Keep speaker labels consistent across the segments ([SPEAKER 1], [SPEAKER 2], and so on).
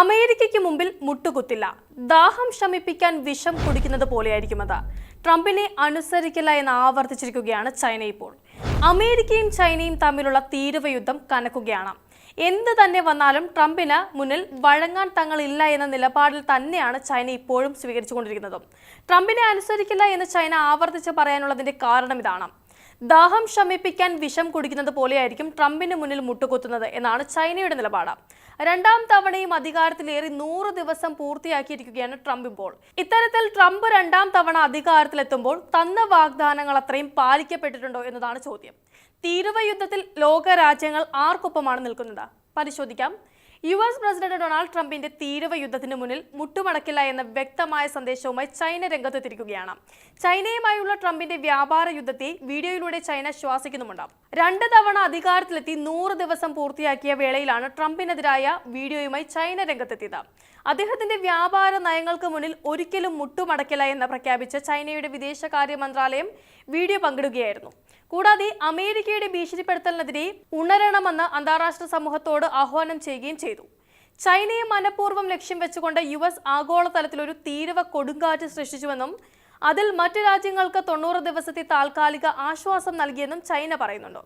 [SPEAKER 1] അമേരിക്കയ്ക്ക് മുമ്പിൽ മുട്ടുകുത്തില്ല. ദാഹം ശമിപ്പിക്കാൻ വിഷം കുടിക്കുന്നത് പോലെയായിരിക്കും അത്. ട്രംപിനെ അനുസരിക്കില്ല എന്ന് ആവർത്തിച്ചിരിക്കുകയാണ് ചൈന ഇപ്പോൾ. അമേരിക്കയും ചൈനയും തമ്മിലുള്ള തീരുവ യുദ്ധം കനക്കുകയാണ്. എന്ത് തന്നെ വന്നാലും ട്രംപിന് മുന്നിൽ വഴങ്ങാൻ തങ്ങളില്ല എന്ന നിലപാടിൽ തന്നെയാണ് ചൈന ഇപ്പോഴും സ്വീകരിച്ചുകൊണ്ടിരിക്കുന്നതും. ട്രംപിനെ അനുസരിക്കില്ല എന്ന് ചൈന ആവർത്തിച്ച് പറയാനുള്ളതിന്റെ കാരണം ഇതാണ്. ദാഹം ശമിപ്പിക്കാൻ വിഷം കുടിക്കുന്നത് പോലെയായിരിക്കും ട്രംപിന് മുന്നിൽ മുട്ടുകുത്തുന്നത് എന്നാണ് ചൈനയുടെ നിലപാട്. രണ്ടാം തവണയും അധികാരത്തിലേറി നൂറ് ദിവസം പൂർത്തിയാക്കിയിരിക്കുകയാണ് ട്രംപ് ഇപ്പോൾ. ഇത്തരത്തിൽ ട്രംപ് രണ്ടാം തവണ അധികാരത്തിലെത്തുമ്പോൾ തന്ന വാഗ്ദാനങ്ങൾ അത്രയും പാലിക്കപ്പെട്ടിട്ടുണ്ടോ എന്നതാണ് ചോദ്യം. തീരുവ യുദ്ധത്തിൽ ലോകരാജ്യങ്ങൾ ആർക്കൊപ്പമാണ് നിൽക്കുന്നത്? പരിശോധിക്കാം. യു എസ് പ്രസിഡന്റ് ഡൊണാൾഡ് ട്രംപിന്റെ തീരവ യുദ്ധത്തിന് മുന്നിൽ മുട്ടുമടക്കില്ല എന്ന വ്യക്തമായ സന്ദേശവുമായി ചൈന രംഗത്തെത്തിയിരിക്കുകയാണ്. ചൈനയുമായുള്ള ട്രംപിന്റെ വ്യാപാര യുദ്ധത്തെ വീഡിയോയിലൂടെ ചൈന ശ്വാസിക്കുന്നുമുണ്ട്. രണ്ട് തവണ അധികാരത്തിലെത്തി നൂറ് ദിവസം പൂർത്തിയാക്കിയ വേളയിലാണ് ട്രംപിനെതിരായ വീഡിയോയുമായി ചൈന രംഗത്തെത്തിയത്. അദ്ദേഹത്തിന്റെ വ്യാപാര നയങ്ങൾക്ക് മുന്നിൽ ഒരിക്കലും മുട്ടുമടക്കില്ല എന്ന് പ്രഖ്യാപിച്ച ചൈനയുടെ വിദേശകാര്യ മന്ത്രാലയം വീഡിയോ പങ്കിടുകയായിരുന്നു. കൂടാതെ അമേരിക്കയുടെ ഭീഷണിപ്പെടുത്തലിനെതിരെ ഉണരണമെന്ന് അന്താരാഷ്ട്ര സമൂഹത്തോട് ആഹ്വാനം ചെയ്യുകയും ചെയ്തു. ചൈനയെ മനഃപൂർവം ലക്ഷ്യം വെച്ചുകൊണ്ട് യു എസ് ആഗോളതലത്തിൽ ഒരു തീരവ കൊടുങ്കാറ്റ് സൃഷ്ടിച്ചുവെന്നും അതിൽ മറ്റു രാജ്യങ്ങൾക്ക് തൊണ്ണൂറ് ദിവസത്തെ താൽക്കാലിക ആശ്വാസം നൽകിയെന്നും ചൈന പറയുന്നുണ്ട്.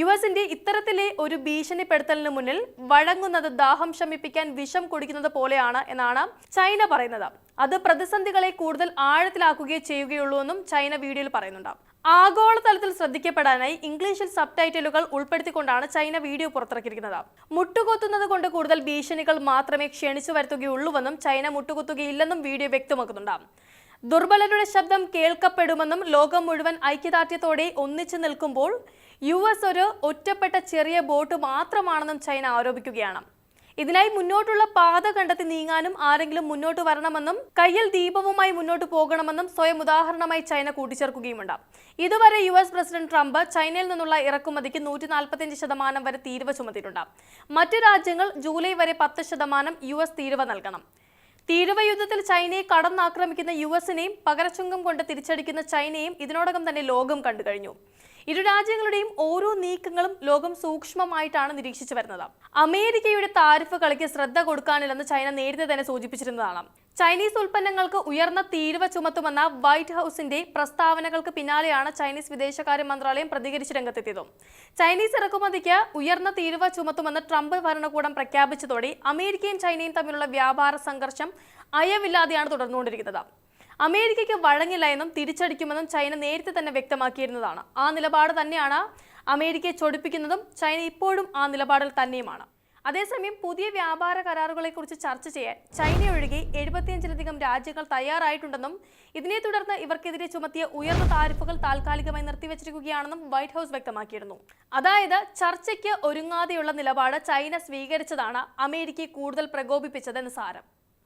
[SPEAKER 1] യു എസിന്റെ ഇത്തരത്തിലെ ഒരു ഭീഷണിപ്പെടുത്തലിന് മുന്നിൽ വഴങ്ങുന്നത് ദാഹം ശമിപ്പിക്കാൻ വിഷം കുടിക്കുന്നത് പോലെയാണ് എന്നാണ് ചൈന പറയുന്നത്. അത് പ്രതിസന്ധികളെ കൂടുതൽ ആഴത്തിലാക്കുകയേ ചെയ്യുകയുള്ളൂ എന്നും ചൈന വീഡിയോയിൽ പറയുന്നുണ്ട്. ആഗോളതലത്തിൽ ശ്രദ്ധിക്കപ്പെടാനായി ഇംഗ്ലീഷിൽ സബ് ടൈറ്റിലുകൾ ഉൾപ്പെടുത്തിക്കൊണ്ടാണ് ചൈന വീഡിയോ പുറത്തിറക്കിയിരിക്കുന്നത്. മുട്ടുകുത്തുന്നത് കൊണ്ട് കൂടുതൽ ഭീഷണികൾ മാത്രമേ ക്ഷണിച്ചു വരുത്തുകയുള്ളൂവെന്നും ചൈന മുട്ടുകുത്തുകയില്ലെന്നും വീഡിയോ വ്യക്തമാക്കുന്നുണ്ട്. ദുർബലരുടെ ശബ്ദം കേൾക്കപ്പെടുമെന്നും ലോകം മുഴുവൻ ഐക്യദാർഢ്യത്തോടെ ഒന്നിച്ചു നിൽക്കുമ്പോൾ യു ഒരു ഒറ്റപ്പെട്ട ചെറിയ ബോട്ട് മാത്രമാണെന്നും ചൈന ആരോപിക്കുകയാണ്. ഇതിനായി മുന്നോട്ടുള്ള പാത കണ്ടെത്തി നീങ്ങാനും ആരെങ്കിലും മുന്നോട്ട് വരണമെന്നും കയ്യിൽ ദീപവുമായി മുന്നോട്ട് പോകണമെന്നും സ്വയം ഉദാഹരണമായി ചൈന കൂട്ടിച്ചേർക്കുകയുമുണ്ട്. ഇതുവരെ യു എസ് പ്രസിഡന്റ് ട്രംപ് ചൈനയിൽ നിന്നുള്ള ഇറക്കുമതിക്ക് നൂറ്റി നാൽപ്പത്തിയഞ്ച് ശതമാനം വരെ തീരുവ ചുമത്തിയിട്ടുണ്ട്. മറ്റ് രാജ്യങ്ങൾ ജൂലൈ വരെ പത്ത് ശതമാനം യു എസ് തീരുവ നൽകണം. തീരുവ യുദ്ധത്തിൽ ചൈനയെ കടന്നാക്രമിക്കുന്ന യു എസിനെയും പകരച്ചുങ്കം കൊണ്ട് തിരിച്ചടിക്കുന്ന ചൈനയും ഇതിനോടകം തന്നെ ലോകം കണ്ടു കഴിഞ്ഞു. ഇരു രാജ്യങ്ങളുടെയും ഓരോ നീക്കങ്ങളും ലോകം സൂക്ഷ്മമായിട്ടാണ് നിരീക്ഷിച്ചു വരുന്നത്. അമേരിക്കയുടെ താരിഫ് കളിക്ക് ശ്രദ്ധ കൊടുക്കാനില്ലെന്ന് ചൈന നേരത്തെ തന്നെ സൂചിപ്പിച്ചിരുന്നതാണ്. ചൈനീസ് ഉൽപ്പന്നങ്ങൾക്ക് ഉയർന്ന തീരുവ ചുമത്തുമെന്ന വൈറ്റ് ഹൗസിന്റെ പ്രസ്താവനകൾക്ക് പിന്നാലെയാണ് ചൈനീസ് വിദേശകാര്യ മന്ത്രാലയം പ്രതികരിച്ച് രംഗത്തെത്തിയത്. ചൈനീസ് ഇറക്കുമതിക്ക് ഉയർന്ന തീരുവ ചുമത്തുമെന്ന് ട്രംപ് ഭരണകൂടം പ്രഖ്യാപിച്ചതോടെ അമേരിക്കയും ചൈനയും തമ്മിലുള്ള വ്യാപാര സംഘർഷം അയവില്ലാതെയാണ് തുടർന്നുകൊണ്ടിരിക്കുന്നത്. അമേരിക്കയ്ക്ക് വഴങ്ങില്ല എന്നും തിരിച്ചടിക്കുമെന്നും ചൈന നേരത്തെ തന്നെ വ്യക്തമാക്കിയിരുന്നതാണ്. ആ നിലപാട് തന്നെയാണ് അമേരിക്കയെ ചൊടിപ്പിക്കുന്നതും ചൈന ഇപ്പോഴും ആ നിലപാടിൽ തന്നെയുമാണ്. അതേസമയം പുതിയ വ്യാപാര കരാറുകളെക്കുറിച്ച് ചർച്ച ചെയ്യാൻ ചൈന ഒഴികെ എഴുപത്തിയഞ്ചിലധികം രാജ്യങ്ങൾ തയ്യാറായിട്ടുണ്ടെന്നും ഇതിനെ തുടർന്ന് ഇവർക്കെതിരെ ചുമത്തിയ ഉയർന്ന താരിഫുകൾ താൽക്കാലികമായി നിർത്തിവച്ചിരിക്കുകയാണെന്നും വൈറ്റ് ഹൗസ് വ്യക്തമാക്കിയിരുന്നു. അതായത് ചർച്ചയ്ക്ക് ഒരുങ്ങാതെയുള്ള നിലപാട് ചൈന സ്വീകരിച്ചതാണ് അമേരിക്കയെ കൂടുതൽ പ്രകോപിപ്പിച്ചതെന്ന് സാരം.